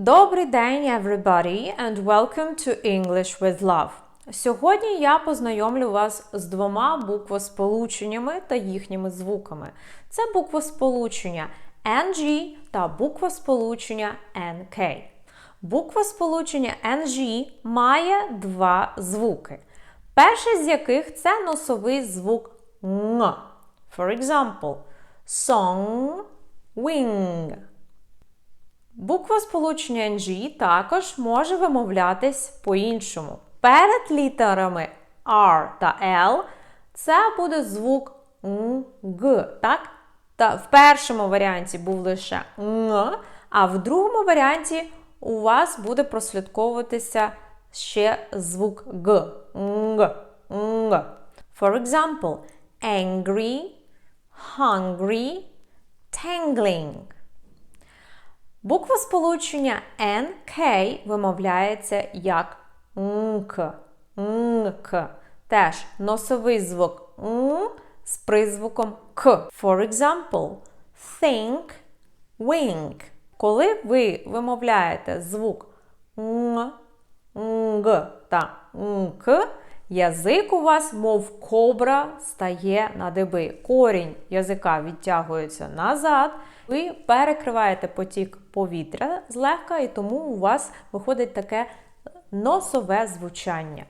Добрий день, everybody, and welcome to English with Love. Сьогодні я познайомлю вас з двома буквосполученнями та їхніми звуками. Це буквосполучення NG та буквосполучення NK. Буквосполучення NG має два звуки. Перший з яких це носовий звук н. For example, song, wing. Буква сполучення NG також може вимовлятись по-іншому. Перед літерами R та L це буде звук г, так? Та в першому варіанті був лише н, а в другому варіанті у вас буде прослідковуватися ще звук г. Нг, нг. For example, angry, hungry, tangling. Буква сполучення NK вимовляється як НК. НК. Теж носовий звук Н з призвуком К. For example, think, wink. Коли ви вимовляєте звук Н, НГ та НК, язик у вас, мов кобра, стає на диби. Корінь язика відтягується назад. Ви перекриваєте потік повітря злегка, і тому у вас виходить таке носове звучання.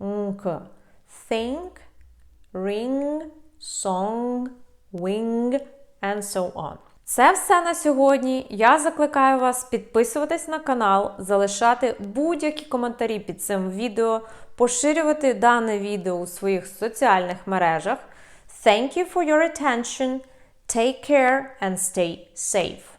НК. Think, ring, song, wing and so on. Це все на сьогодні. Я закликаю вас підписуватись на канал, залишати будь-які коментарі під цим відео, поширювати дане відео у своїх соціальних мережах. Thank you for your attention. Take care and stay safe.